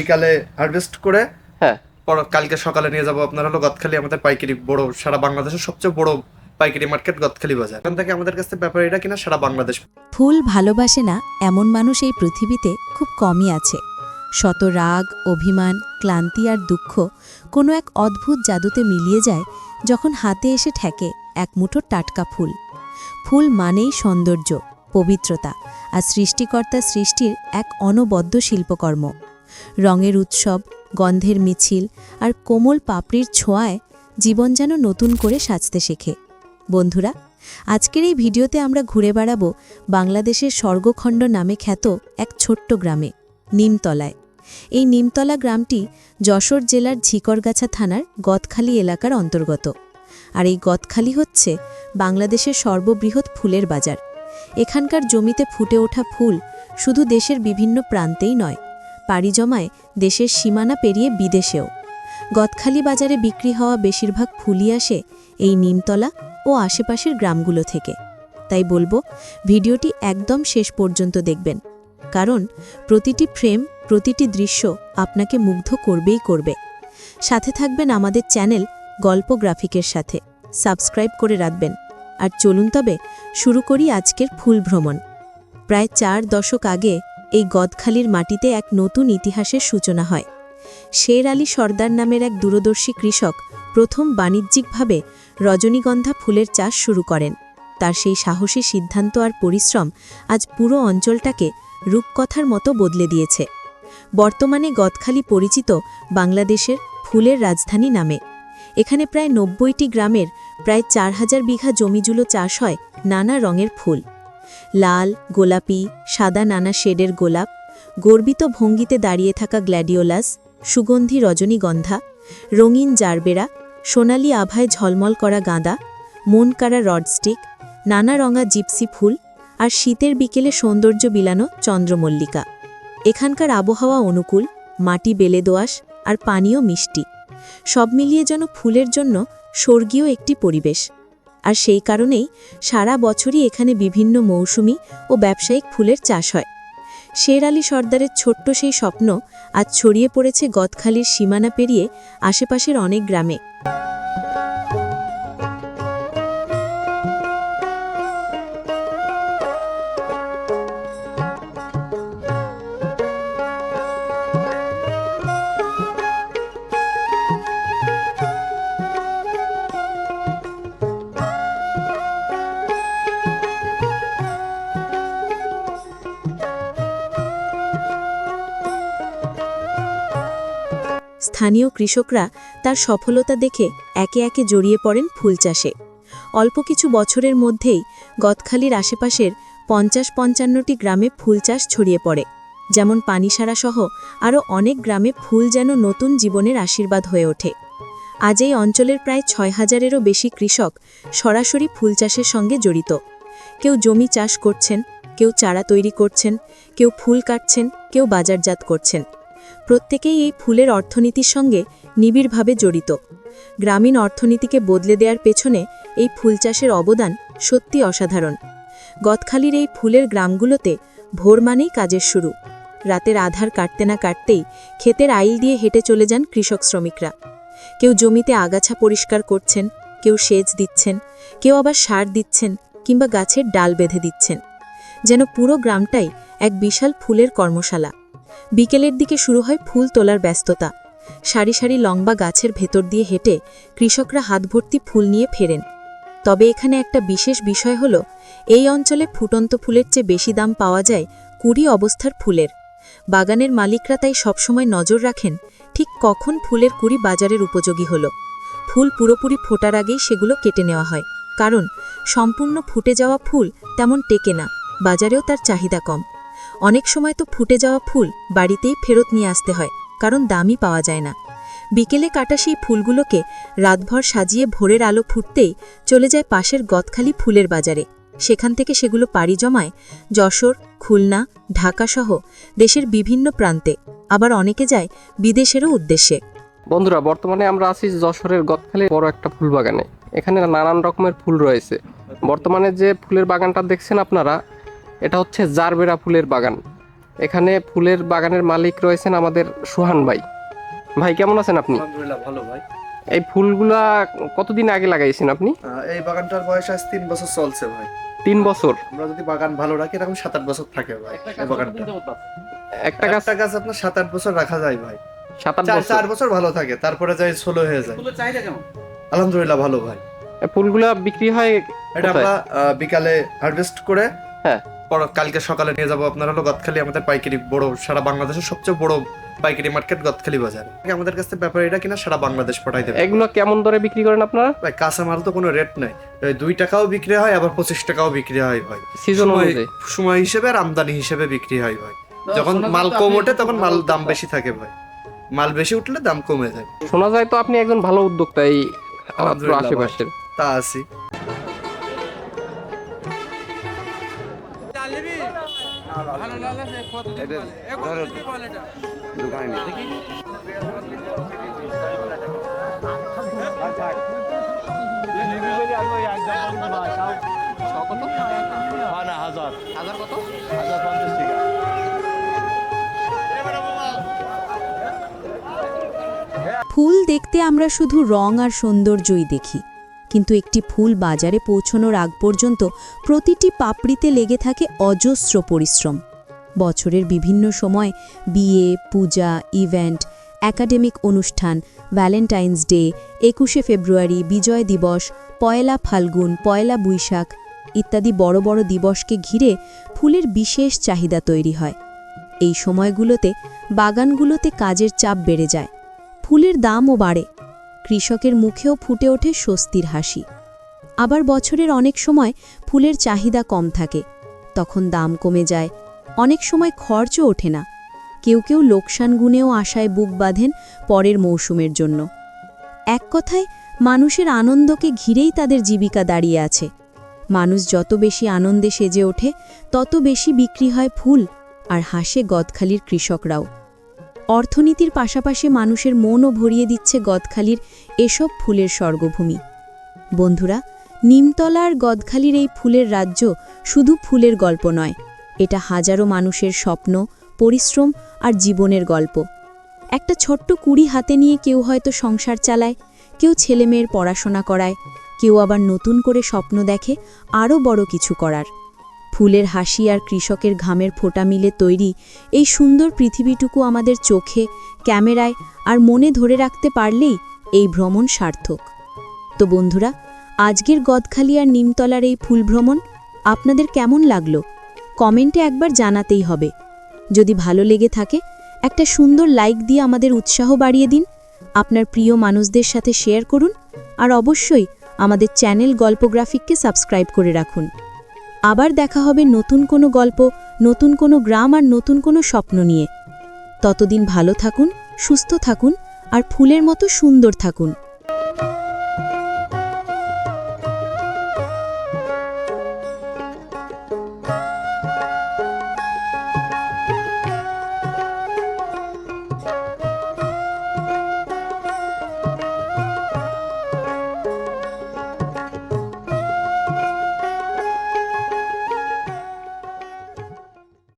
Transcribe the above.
বিকালে হারভেস্ট করে হ্যাঁ। পর কালকে সকালে নিয়ে যাব আপনার হলো গদখালি আমাদের পাইকারি বড় সারা বাংলাদেশের সবচেয়ে বড় পাইকারি মার্কেট গদখালি বাজার। এখান থেকে আমাদের কাছে ব্যাপারীরা কিনা সারা বাংলাদেশ। ফুল ভালোবাসে না এমন মানুষ এই পৃথিবীতে খুব কমই আছে। শত রাগ অভিমান ক্লান্তি আর দুঃখ কোনো এক অদ্ভুত জাদুতে মিলিয়ে যায় যখন হাতে এসে ঠেকে এক মুঠো টাটকা ফুল। ফুল মানেই সৌন্দর্য পবিত্রতা আর সৃষ্টিকর্তা সৃষ্টির এক অনবদ্য শিল্পকর্ম। রঙের উৎসব, গন্ধের মিছিল আর কোমল পাপড়ির ছোঁয়ায় জীবন যেন নতুন করে সাজতে শেখে। বন্ধুরা, আজকের এই ভিডিওতে আমরা ঘুরে বেড়াবো বাংলাদেশের স্বর্গখণ্ড নামে খ্যাত এক ছোট্ট গ্রামে, নিমতলায়। এই নিমতলা গ্রামটি যশোর জেলার ঝিকরগাছা থানার গদখালি এলাকার অন্তর্গত। আর এই গদখালি হচ্ছে বাংলাদেশের সর্ববৃহৎ ফুলের বাজার। এখানকার জমিতে ফুটে ওঠা ফুল শুধু দেশের বিভিন্ন প্রান্তেই নয় পাড়ি জমায় দেশের সীমানা পেরিয়ে বিদেশেও। গদখালি বাজারে বিক্রি হওয়া বেশিরভাগ ফুলই আসে এই নিমতলা ও আশেপাশের গ্রামগুলো থেকে। তাই বলব, ভিডিওটি একদম শেষ পর্যন্ত দেখবেন। কারণ, প্রতিটি ফ্রেম, প্রতিটি দৃশ্য আপনাকে মুগ্ধ করবেই করবে। সাথে থাকবেন আমাদের চ্যানেল গল্প গ্রাফিকের সাথে। সাবস্ক্রাইব করে রাখবেন। আর চলুন তবে শুরু করি আজকের ফুল ভ্রমণ। প্রায় চার দশক আগে এই গদখালির মাটিতে এক নতুন ইতিহাসের সূচনা হয়। শের আলী সর্দার নামের এক দূরদর্শী কৃষক প্রথম বাণিজ্যিকভাবে রজনীগন্ধা ফুলের চাষ শুরু করেন। তার সেই সাহসী সিদ্ধান্ত আর পরিশ্রম আজ পুরো অঞ্চলটাকে রূপকথার মতো বদলে দিয়েছে। বর্তমানে গদখালি পরিচিত বাংলাদেশের ফুলের রাজধানী নামে। এখানে প্রায় নব্বইটি গ্রামের প্রায় চার হাজার বিঘা জমিজুলো চাষ হয় নানা রঙের ফুল। লাল, গোলাপি, সাদা নানা শেডের গোলাপ, গর্বিত ভঙ্গিতে দাঁড়িয়ে থাকা গ্ল্যাডিওলাস, সুগন্ধি রজনীগন্ধা, রঙিন জারবেরা, সোনালি আভায় ঝলমল করা গাঁদা মনকারা রডস্টিক নানা রঙা জিপসি ফুল আর শীতের বিকেলে সৌন্দর্য বিলানো চন্দ্রমল্লিকা। এখানকার আবহাওয়া অনুকূল, মাটি বেলে দোয়াশ আর পানীয় মিষ্টি। সব মিলিয়ে যেন ফুলের জন্য স্বর্গীয় একটি পরিবেশ। আর সেই কারণেই সারা বছরই এখানে বিভিন্ন মৌসুমি ও ব্যবসায়িক ফুলের চাষ হয়। শের আলী সর্দারের ছোট্ট সেই স্বপ্ন আজ ছড়িয়ে পড়েছে গদখালির সীমানা পেরিয়ে আশেপাশের অনেক গ্রামে। স্থানীয় কৃষকরা তার সফলতা দেখে একে একে জড়িয়ে পড়েন ফুল চাষে। অল্প কিছু বছরের মধ্যেই গদখালির আশেপাশের পঞ্চাশ পঞ্চান্নটি গ্রামে ফুল চাষ ছড়িয়ে পড়ে। যেমন পানিসারা সহ আরও অনেক গ্রামে ফুল যেন নতুন জীবনের আশীর্বাদ হয়ে ওঠে। আজ এই অঞ্চলের প্রায় ছয় হাজারেরও বেশি কৃষক সরাসরি ফুল চাষের সঙ্গে জড়িত। কেউ জমি চাষ করছেন, কেউ চারা তৈরি করছেন, কেউ ফুল কাটছেন, কেউ বাজারজাত করছেন। প্রত্যেকেই এই ফুলের অর্থনীতির সঙ্গে নিবিড়ভাবে জড়িত। গ্রামীণ অর্থনীতিকে বদলে দেওয়ার পেছনে এই ফুল চাষের অবদান সত্যি অসাধারণ। গদখালির এই ফুলের গ্রামগুলোতে ভোর মানেই কাজের শুরু। রাতের আধার কাটতে না কাটতেই ক্ষেতের আইল দিয়ে হেঁটে চলে যান কৃষক শ্রমিকরা। কেউ জমিতে আগাছা পরিষ্কার করছেন, কেউ সেচ দিচ্ছেন, কেউ আবার সার দিচ্ছেন কিংবা গাছের ডাল বেঁধে দিচ্ছেন। যেন পুরো গ্রামটাই এক বিশাল ফুলের কর্মশালা। বিকেলের দিকে শুরু হয় ফুল তোলার ব্যস্ততা। সারি সারি লম্বা গাছের ভেতর দিয়ে হেঁটে কৃষকরা হাত ভর্তি ফুল নিয়ে ফেরেন। তবে এখানে একটা বিশেষ বিষয় হল, এই অঞ্চলে ফুটন্ত ফুলের চেয়ে বেশি দাম পাওয়া যায় কুড়ি অবস্থার ফুলের। বাগানের মালিকরা তাই সবসময় নজর রাখেন, ঠিক কখন ফুলের কুড়ি বাজারের উপযোগী হল। ফুল পুরোপুরি ফোটার আগেই সেগুলো কেটে নেওয়া হয়, কারণ সম্পূর্ণ ফুটে যাওয়া ফুল তেমন টেকে না, বাজারেও তার চাহিদা কম। অনেক সময় তো ফুটে যাওয়া ফুল বাড়িতেই ফেরত নিয়ে আসতে হয়, কারণ দামই পাওয়া যায় না। বিকেলে কাটা সেই ফুলগুলোকে রাতভর সাজিয়ে ভোরের আলো ফুটতেই চলে যায় পাশের গদখালি ফুলের বাজারে। সেখান থেকে সেগুলো পাড়ি জমায় যশোর, খুলনা, ঢাকাসহ দেশের বিভিন্ন প্রান্তে। আবার অনেকে যায় বিদেশেরও উদ্দেশ্যে। বন্ধুরা, বর্তমানে আমরা আছি যশোরের গদখালি বড় একটা ফুল বাগানে এখানে নানান রকমের ফুল রয়েছে। বর্তমানে যে ফুলের বাগানটা দেখছেন আপনারা এটা হচ্ছে জারবেরা ফুলের বাগান। এখানে ফুলের বাগানের মালিক রয়েছেন আমাদের সোহান ভাই। ভাই কেমন আছেন আপনি? ভালো ভাই। এই ফুলগুলা কতদিন আগে লাগাইছেন আপনি? এই বাগানটার বয়স আজ তিন বছর চলছে ভাই। তিন বছর? আমরা যদি বাগান ভালো রাখি এরকম সাত আট বছর থাকে ভাই এই বাগানটা। একটা গাছ গাছ আপনার সাত আট বছর রাখা যায় ভাই। সাত আট চার বছর চার বছর? ভালো থাকে তারপরে যাই ষোলো হয়ে যায়। আলহামদুলিল্লাহ ভালো ভাই। ফুলগুলা বিক্রি হয় এটা আমরা আহ, বিকালে হারভেস্ট করে হ্যাঁ। কালকে সকালে নিয়ে যাব আপনার হলো গদখালি আমাদের পাইকারি বড় সারা বাংলাদেশের সবচেয়ে বড় পাইকারি মার্কেট গদখালি বাজার। আমাদের কাছে ব্যাপার এটা কিনা সারা বাংলাদেশ পাঠাই দেবে। এগুলো কেমন দরে বিক্রি করেন আপনারা? ভাই কাঁচা মাল তো কোনো রেট নাই। দুই টাকাও বিক্রি হয় আবার পঁচিশ টাকাও বিক্রি হয় ভাই। সিজন সময়- অনুযায়ী। সময় হিসেবে আর আমদানি হিসেবে বিক্রি হয় ভাই। যখন মাল কম ওঠে তখন মাল দাম বেশি থাকে ভাই। মাল বেশি উঠলে দাম কমে যায়। শোনা যায় তো আপনি একজন ভালো উদ্যোক্তা এই ভাই। আশেপাশের তা আছি হাজার। কত? ফুল দেখতে আমরা শুধু রং আর সৌন্দর্যই দেখি। কিন্তু একটি ফুল বাজারে পৌঁছনোর আগ পর্যন্ত প্রতিটি পাপড়িতে লেগে থাকে অজস্র পরিশ্রম। বছরের বিভিন্ন সময় বিয়ে, পূজা, ইভেন্ট, একাডেমিক অনুষ্ঠান, ভ্যালেন্টাইন্স ডে, একুশে ফেব্রুয়ারি, বিজয় দিবস, পয়লা ফাল্গুন, পয়লা বৈশাখ ইত্যাদি বড় বড় দিবসকে ঘিরে ফুলের বিশেষ চাহিদা তৈরি হয়। এই সময়গুলোতে বাগানগুলোতে কাজের চাপ বেড়ে যায়। ফুলের দামও বাড়ে। কৃষকের মুখেও ফুটে ওঠে স্বস্তির হাসি। আবার বছরের অনেক সময় ফুলের চাহিদা কম থাকে। তখন দাম কমে যায়। অনেক সময় খরচও ওঠে না। কেউ কেউ লোকসান গুণেও আশায় বুক বাঁধেন পরের মৌসুমের জন্য। এক কথায়, মানুষের আনন্দকে ঘিরেই তাদের জীবিকা দাঁড়িয়ে আছে। মানুষ যত বেশি আনন্দে সেজে ওঠে, তত বেশি বিক্রি হয় ফুল আর হাসে গদখালির কৃষকরাও। অর্থনীতির পাশাপাশি মানুষের মনও ভরিয়ে দিচ্ছে গদখালির এসব ফুলের স্বর্গভূমি। বন্ধুরা, নিমতলার গদখালির এই ফুলের রাজ্য শুধু ফুলের গল্প নয়, এটা হাজারো মানুষের স্বপ্ন, পরিশ্রম আর জীবনের গল্প। একটা ছোট্ট কুড়ি হাতে নিয়ে কেউ হয়তো সংসার চালায়, কেউ ছেলেমেয়ের পড়াশোনা করায়, কেউ আবার নতুন করে স্বপ্ন দেখে আরও বড় কিছু করার। ফুলের হাসি আর কৃষকের ঘামের ফোঁটা মিলে তৈরি এই সুন্দর পৃথিবীটুকু আমাদের চোখে, ক্যামেরায় আর মনে ধরে রাখতে পারলেই এই ভ্রমণ সার্থক। তো বন্ধুরা, আজকের গদখালি আর নিমতলার এই ফুল ভ্রমণ আপনাদের কেমন লাগল? কমেন্টে একবার জানাতেই হবে। যদি ভালো লেগে থাকে, একটা সুন্দর লাইক দিয়ে আমাদের উৎসাহ বাড়িয়ে দিন, আপনার প্রিয় মানুষদের সাথে শেয়ার করুন আর অবশ্যই আমাদের চ্যানেল গল্পগ্রাফিককে সাবস্ক্রাইব করে রাখুন। আবার দেখা হবে নতুন কোনো গল্প, নতুন কোনো গ্রাম আর নতুন কোনো স্বপ্ন নিয়ে। ততদিন ভালো থাকুন, সুস্থ থাকুন আর ফুলের মতো সুন্দর থাকুন।